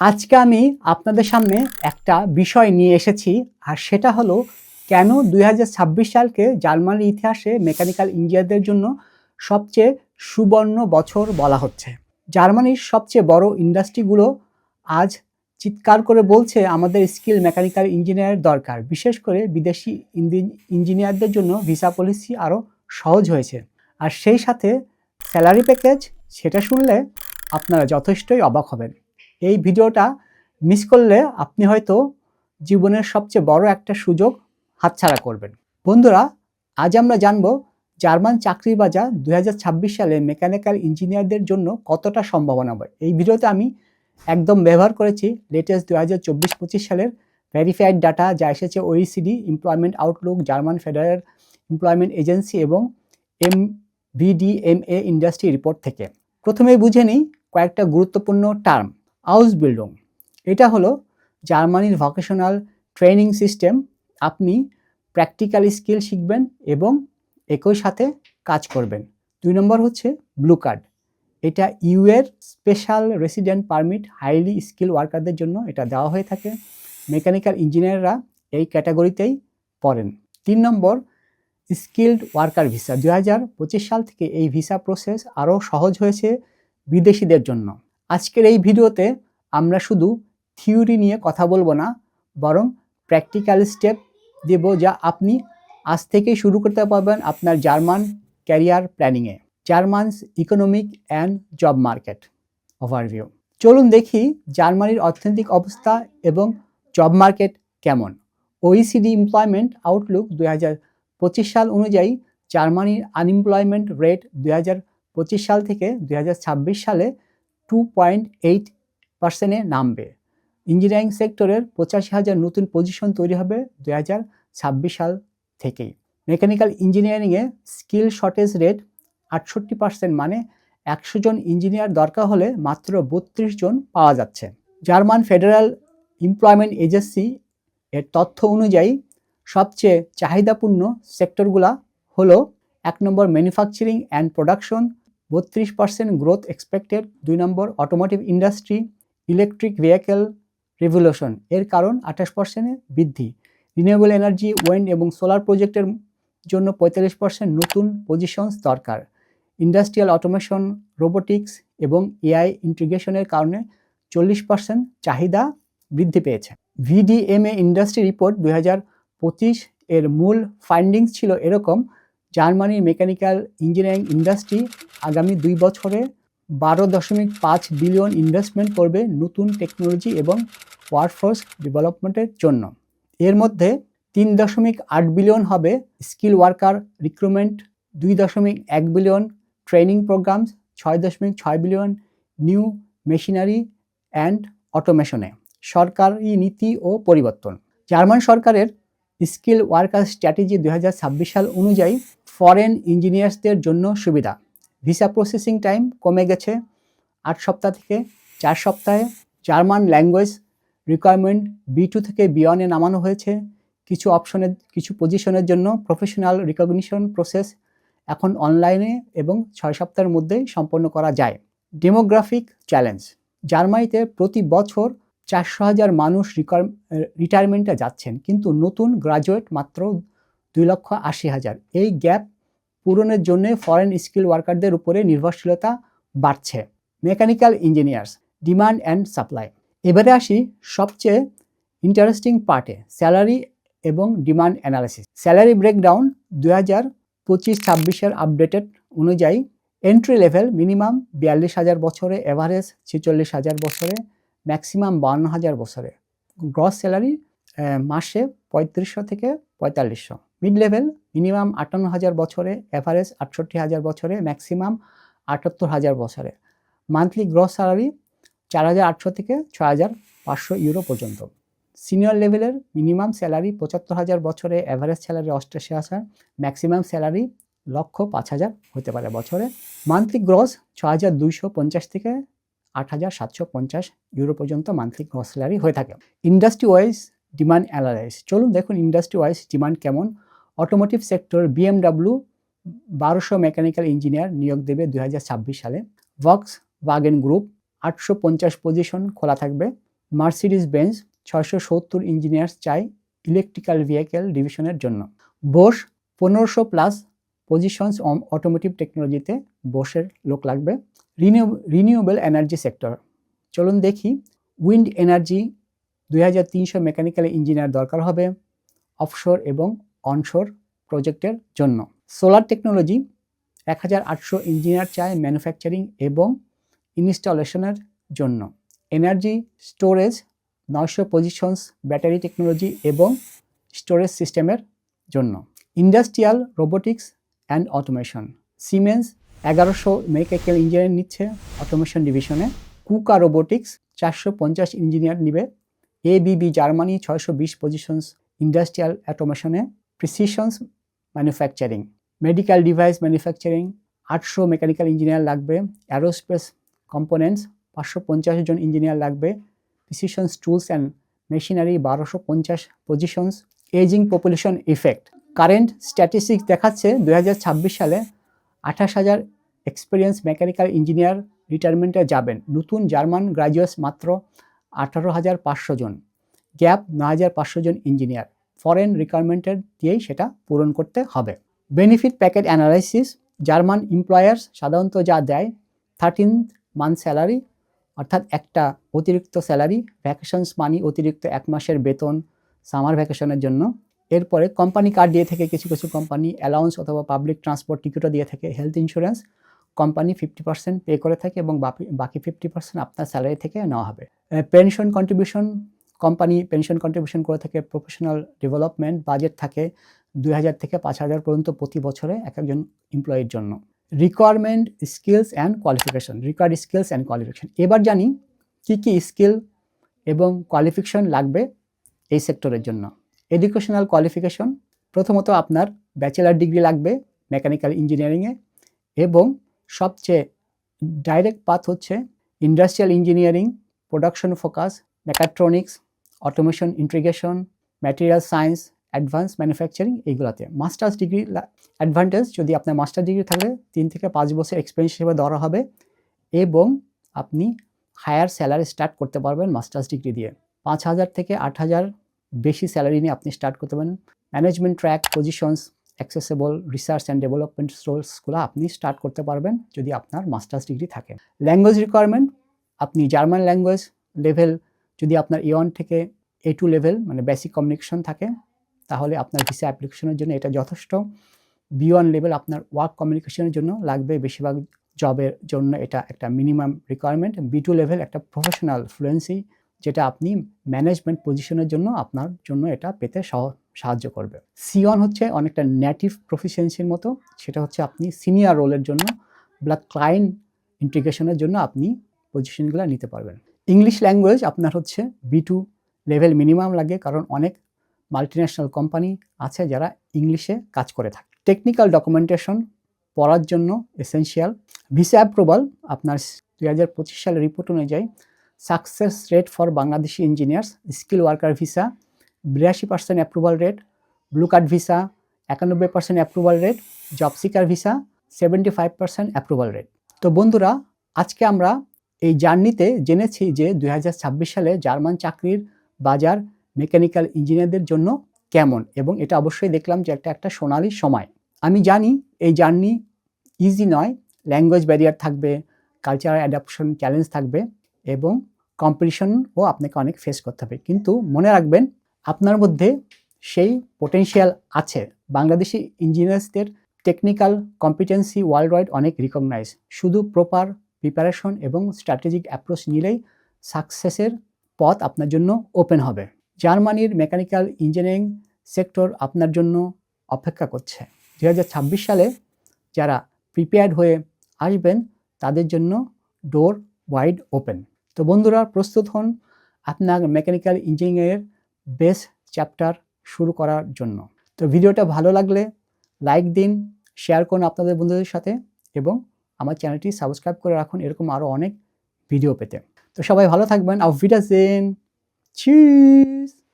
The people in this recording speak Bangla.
আজকে আমি আপনাদের সামনে একটা বিষয় নিয়ে এসেছি, আর সেটা হলো কেন দুই হাজার ছাব্বিশ সালকে জার্মানির ইতিহাসে মেকানিক্যাল ইঞ্জিনিয়ারদের জন্য সবচেয়ে সুবর্ণ বছর বলা হচ্ছে। জার্মানির সবচেয়ে বড় ইন্ডাস্ট্রিগুলো আজ চিৎকার করে বলছে আমাদের স্কিল মেকানিক্যাল ইঞ্জিনিয়ার দরকার। বিশেষ করে বিদেশি ইঞ্জি- ইঞ্জিনিয়ারদের জন্য ভিসা পলিসি আরও সহজ হয়েছে। আর সেই সাথে স্যালারি প্যাকেজ, সেটা শুনলে আপনারা যথেষ্টই অবাক হবেন। এই ভিডিওটা মিস করলে আপনি হয়তো জীবনের সবচেয়ে বড় একটা সুযোগ হাতছাড়া করবেন। বন্ধুরা, আজ আমরা জানব জার্মান চাকরির বাজার দু হাজার ছাব্বিশ সালে মেকানিক্যাল ইঞ্জিনিয়ারদের জন্য কতটা সম্ভাবনা হয়। এই ভিডিওতে আমি একদম ব্যবহার করেছি লেটেস্ট দু হাজার চব্বিশ পঁচিশ সালের ভেরিফাইড ডাটা যা এসেছে OECD employment outlook German federal employment agency এবং এম ভিডিএমএ ইন্ডাস্ট্রি রিপোর্ট থেকে। প্রথমেই বুঝে নিই কয়েকটা গুরুত্বপূর্ণ টার্ম আউস বিল্ডিং এটা হলো জার্মানির ভকেশনাল ট্রেনিং সিস্টেম আপনি প্র্যাকটিক্যাল স্কিল শিখবেন এবং একই সাথে কাজ করবেন। দুই নম্বর হচ্ছে ব্লু কার্ড এটা ইউ এর special resident permit highly skill ওয়ার্কারদের জন্য এটা দেওয়া হয়ে থাকে। মেকানিক্যাল ইঞ্জিনিয়াররা এই ক্যাটাগরিতেই পড়েন। তিন নম্বর স্কিল্ড ওয়ার্কার ভিসা দু হাজার পঁচিশ সাল থেকে এই ভিসা প্রসেস আরও সহজ হয়েছে বিদেশিদের জন্য। আজকের এই ভিডিওতে আমরা শুধু থিওরি নিয়ে কথা বলব না, বরং প্র্যাকটিক্যাল স্টেপ দেব যা আপনি আজ থেকেই শুরু করতে পারবেন আপনার German career প্ল্যানিংয়ে Germans economic and job market overview. চলুন দেখি জার্মানির অর্থনৈতিক অবস্থা এবং জব মার্কেট কেমন। ওইসিডি এমপ্লয়মেন্ট আউটলুক দুই হাজার পঁচিশ সাল অনুযায়ী জার্মানির আনএমপ্লয়মেন্ট রেট দুই হাজার পঁচিশ সাল থেকে দুই হাজার ছাব্বিশ সালে টু পয়েন্ট এইট পার্সেন্টে নামবে। ইঞ্জিনিয়ারিং সেক্টরের পঁচাশি হাজার নতুন পজিশন তৈরি হবে দু হাজার ছাব্বিশ সাল থেকেই। মেকানিক্যাল ইঞ্জিনিয়ারিংয়ে স্কিল শর্টেজ রেট আটষট্টি পার্সেন্ট মানে একশো জন ইঞ্জিনিয়ার দরকার হলে মাত্র বত্রিশ জন পাওয়া যাচ্ছে। জার্মান ফেডারেল এমপ্লয়মেন্ট এজেন্সি এর তথ্য অনুযায়ী সবচেয়ে চাহিদাপূর্ণ সেক্টরগুলা হলো এক নম্বর ম্যানুফ্যাকচারিং অ্যান্ড প্রোডাকশন বত্রিশ পার্সেন্ট গ্রোথ এক্সপেক্টেড দুই নম্বর automotive industry electric vehicle revolution এর কারণ আঠাশ পার্সেন্টে বৃদ্ধি। রিনিউয়েবল এনার্জি ওয়েন্ড এবং সোলার প্রজেক্টের জন্য পঁয়তাল্লিশ পার্সেন্ট নতুন পজিশনস দরকার। ইন্ডাস্ট্রিয়াল অটোমেশন রোবোটিক্স এবং এআই ইন্টিগ্রেশনের কারণে চল্লিশ পার্সেন্ট চাহিদা বৃদ্ধি পেয়েছে। ভিডিএমএ ইন্ডাস্ট্রি রিপোর্ট দুই হাজার পঁচিশ এর মূল ফাইন্ডিংস ছিল এরকম জার্মানির মেকানিক্যাল ইঞ্জিনিয়ারিং ইন্ডাস্ট্রি আগামী দুই বছরে বারো দশমিক পাঁচ বিলিয়ন ইনভেস্টমেন্ট করবে নতুন টেকনোলজি এবং ওয়ার্কফোর্স ডেভেলপমেন্টের জন্য। এর মধ্যে তিন দশমিক আট বিলিয়ন হবে স্কিল ওয়ার্কার রিক্রুটমেন্ট, দুই দশমিক এক বিলিয়ন ট্রেনিং প্রোগ্রামস, ছয় দশমিক ছয় বিলিয়ন নিউ মেশিনারি অ্যান্ড অটোমেশনে। সরকারি নীতি ও পরিবর্তন। জার্মান সরকারের স্কিল ওয়ার্কার স্ট্র্যাটেজি দু হাজার ছাব্বিশ সাল অনুযায়ী ফরেন ইঞ্জিনিয়ার্সদের জন্য সুবিধা। ভিসা প্রসেসিং টাইম কমে গেছে আট সপ্তাহ থেকে চার সপ্তাহে। German language requirement B two থেকে বি ওয়ানে নামানো হয়েছে। কিছু অপশনের কিছু পজিশনের জন্য প্রফেশনাল রিকগনিশন প্রসেস এখন অনলাইনে এবং ছয় সপ্তাহের মধ্যেই সম্পন্ন করা যায়। Demographic challenge. জার্মানিতে প্রতি বছর চারশো হাজার মানুষ রিটায়ারমেন্টে যাচ্ছেন, কিন্তু নতুন গ্রাজুয়েট মাত্র দুই লক্ষ আশি হাজার। এই গ্যাপ পূরণের জন্য ফরেন স্কিল ওয়ার্কারদের উপরে নির্ভরশীলতা বাড়ছে। Mechanical engineers, demand and supply. এবারে আসি সবচেয়ে ইন্টারেস্টিং পার্টে, স্যালারি এবং ডিমান্ড অ্যানালিসিস স্যালারি ব্রেকডাউন দুই হাজার পঁচিশ ছাব্বিশের আপডেটেড অনুযায়ী এন্ট্রি লেভেল মিনিমাম বিয়াল্লিশ হাজার বছরে, এভারেজ ছেচল্লিশ হাজার বছরে ম্যাক্সিমাম বান্ন হাজার বছরে গ্রস স্যালারি মাসে পঁয়ত্রিশশো থেকে পঁয়তাল্লিশশো। মিড লেভেল মিনিমাম আটান্ন হাজার বছরে এভারেজ আটষট্টি হাজার বছরে ম্যাক্সিমাম আটাত্তর হাজার বছরে। মান্থলি গ্রস স্যালারি চার হাজার আটশো থেকে ছয় হাজার পাঁচশো ইউরো পর্যন্ত। সিনিয়র লেভেলের মিনিমাম স্যালারি পঁচাত্তর হাজার বছরে অ্যাভারেজ স্যালারি অষ্টাশি হাজার। ম্যাক্সিমাম স্যালারি লক্ষ পাঁচ হাজার হতে পারে বছরে। মান্থলি গ্রস ছ হাজার দুইশো পঞ্চাশ থেকে আট হাজার সাতশো পঞ্চাশ ইউরো পর্যন্ত মান্থলি গ্রস স্যালারি হয়ে থাকে। ইন্ডাস্ট্রি ওয়াইজ ডিমান্ড অ্যানালাইস চলুন দেখুন ইন্ডাস্ট্রি ওয়াইজ ডিমান্ড কেমন অটোমোটিভ সেক্টর বিএমডাব্লিউ বারোশো মেকানিক্যাল ইঞ্জিনিয়ার নিয়োগ দেবে দুই হাজার ছাব্বিশ সালে। ভক্স ওয়াগেন গ্রুপ আটশো পঞ্চাশ পজিশন খোলা থাকবে। মার্সিডিস বেঞ্চ ছয়শো সত্তর ইঞ্জিনিয়ার্স চাই ইলেকট্রিক্যাল ভেহিকেল ডিভিশনের জন্য। বোস পনেরোশো প্লাস পজিশনস অটোমোটিভ টেকনোলজিতে বসের লোক লাগবে। রিনিউ এনার্জি সেক্টর চলুন দেখি উইন্ড এনার্জি দুই হাজার তিনশো মেকানিক্যাল ইঞ্জিনিয়ার দরকার হবে অফশোর এবং অনশোর প্রজেক্টের জন্য। সোলার টেকনোলজি এক হাজার আটশো ইঞ্জিনিয়ার চায় ম্যানুফ্যাকচারিং এবং ইনস্টলেশনের জন্য। এনার্জি স্টোরেজ নয়শো পজিশনস ব্যাটারি টেকনোলজি এবং স্টোরেজ সিস্টেমের জন্য। Industrial robotics and automation. Siemens এগারোশো মেকানিক্যাল ইঞ্জিনিয়ার নিচ্ছে অটোমেশন ডিভিশনে। কুকা রোবোটিক্স চারশো পঞ্চাশ ইঞ্জিনিয়ার নিবে। এবিবি জার্মানি ছয়শো বিশ positions industrial অটোমেশনে precisions manufacturing medical device manufacturing আটশো মেকানিক্যাল ইঞ্জিনিয়ার লাগবে। অ্যারোস্পেস কম্পোনেন্টস পাঁচশো পঞ্চাশ জন ইঞ্জিনিয়ার লাগবে। প্রিসিশনস টুলস অ্যান্ড মেশিনারি বারোশো পঞ্চাশ positions ageing population effect current statistics দেখাচ্ছে দু হাজার ছাব্বিশ সালে আঠাশ হাজার এক্সপিরিয়েন্স মেকানিক্যাল ইঞ্জিনিয়ার রিটায়ারমেন্টে যাবেন। নতুন জার্মান গ্রাজুয়েটস মাত্র আঠারো হাজার পাঁচশো জন। গ্যাপ ন হাজার পাঁচশো জন ইঞ্জিনিয়ার ফরেন রিকোয়ারমেন্টের দিয়েই সেটা পূরণ করতে হবে। Benefit packet analysis German employers সাধারণত যা দেয় থার্টিন মান্থ স্যালারি অর্থাৎ একটা অতিরিক্ত স্যালারি ভ্যাকেশনস মানি অতিরিক্ত এক মাসের বেতন সামার ভ্যাকেশনের জন্য এরপরে কোম্পানি কার্ড দিয়ে থাকে কিছু কিছু কোম্পানি অ্যালাউন্স অথবা পাবলিক ট্রান্সপোর্ট টিকিটও দিয়ে থাকে health insurance company fifty percent pay করে থাকে এবং বাকি ফিফটি পার্সেন্ট আপনার স্যালারি থেকে নেওয়া হবে। Pension contribution company pension contribution করে থাকে প্রফেশনাল ডেভেলপমেন্ট বাজেট থাকে দুই হাজার থেকে পাঁচ হাজার পর্যন্ত প্রতি বছরে এক একজন এমপ্লয়ির জন্য। Requirement skills and qualification required skills and qualification এবার জানি কী কী স্কিল এবং কোয়ালিফিকেশন লাগবে এই সেক্টরের জন্য। এডুকেশনাল কোয়ালিফিকেশন প্রথমত আপনার ব্যাচেলার ডিগ্রি লাগবে মেকানিক্যাল ইঞ্জিনিয়ারিংয়ে এবং সবচেয়ে ডাইরেক্ট পাথ হচ্ছে industrial engineering production focus mechatronics automation integration material science advance manufacturing এইগুলোতে। মাস্টার্স ডিগ্রি অ্যাডভান্টেজ যদি আপনার মাস্টার ডিগ্রি থাকলে তিন থেকে পাঁচ বছর এক্সপিরিয়েন্স হিসেবে ধরা হবে এবং আপনি হায়ার স্যালারি স্টার্ট করতে পারবেন মাস্টার্স ডিগ্রি দিয়ে। পাঁচ হাজার থেকে আট হাজার বেশি স্যালারি নিয়ে আপনি স্টার্ট করতে পারেন। Management track, positions, accessible, research and development রোলসগুলো আপনি স্টার্ট করতে পারবেন যদি আপনার মাস্টার্স ডিগ্রি থাকে। ল্যাঙ্গুয়েজ রিকোয়ারমেন্ট, আপনি জার্মান ল্যাঙ্গুয়েজ লেভেল, যদি আপনার এ ওয়ান থেকে এ টু লেভেল মানে বেসিক কমিউনিকেশন থাকে, তাহলে আপনার ভিসা অ্যাপ্লিকেশনের জন্য এটা যথেষ্ট। বি ওয়ান লেভেল আপনার ওয়ার্ক কমিউনিকেশনের জন্য লাগবে বেশিরভাগ জবের জন্য এটা একটা minimum requirement B two level একটা প্রফেশনাল ফ্লুয়েন্সি যেটা আপনি ম্যানেজমেন্ট পজিশনের জন্য আপনার জন্য এটা পেতে সাহায্য করবে। সি ওয়ান হচ্ছে অনেকটা নেটিভ প্রফিসিয়েন্সির মতো। সেটা হচ্ছে আপনি সিনিয়র রোলের জন্য বা ক্লায়েন্ট ইন্টিগ্রেশনের জন্য আপনি পজিশনগুলো নিতে পারবেন। ইংলিশ ল্যাঙ্গুয়েজ আপনার হচ্ছে বি টু লেভেল মিনিমাম লাগে, কারণ অনেক মাল্টিন্যাশনাল কোম্পানি আছে যারা ইংলিশে কাজ করে থাকে। টেকনিক্যাল ডকুমেন্টেশন পড়ার জন্য এসেনশিয়াল ভিসা অ্যাপ্রুভাল আপনার দু হাজার পঁচিশ সালের রিপোর্ট অনুযায়ী success rate for Bangladeshi engineers skill worker visa বিরাশি percent approval rate blue card visa একানব্বই percent approval rate job seeker visa seventy five percent approval rate তো বন্ধুরা, আজকে আমরা এই জার্নিতে জেনেছি যে দু হাজার ছাব্বিশ সালে জার্মান চাকরির বাজার মেকানিক্যাল ইঞ্জিনিয়ারদের জন্য কেমন এবং এটা অবশ্যই দেখলাম যে একটা একটা সোনালি সময়। আমি জানি এই জার্নি ইজি নয় ল্যাঙ্গুয়েজ ব্যারিয়ার থাকবে কালচারাল অ্যাডাপশন চ্যালেঞ্জ থাকবে এবং কম্পিটিশনও আপনাকে অনেক ফেস করতে হবে। কিন্তু মনে রাখবেন, আপনার মধ্যে সেই পোটেনশিয়াল আছে। বাংলাদেশি ইঞ্জিনিয়ার্সদের টেকনিক্যাল কম্পিটেন্সি ওয়ার্ল্ড ওয়াইড অনেক রিকগনাইজ শুধু প্রপার প্রিপারেশন এবং স্ট্র্যাটেজিক অ্যাপ্রোচ নিলেই সাকসেসের পথ আপনার জন্য ওপেন হবে। জার্মানির মেকানিক্যাল ইঞ্জিনিয়ারিং সেক্টর আপনার জন্য অপেক্ষা করছে। দু হাজার ছাব্বিশ সালে যারা প্রিপেয়ার্ড হয়ে আসবেন, তাদের জন্য ডোর ওয়াইড ওপেন তো বন্ধুরা, প্রস্তুত হন আপনার মেকানিক্যাল ইঞ্জিনিয়ারিংয়ের বেস চ্যাপ্টার শুরু করার জন্য। তো ভিডিওটা ভালো লাগলে লাইক দিন শেয়ার করুন আপনাদের বন্ধুদের সাথে এবং আমার চ্যানেলটি সাবস্ক্রাইব করে রাখুন, এরকম আরও অনেক ভিডিও পেতে। তো সবাই ভালো থাকবেন। আফ ভিডা সেন Tschüss.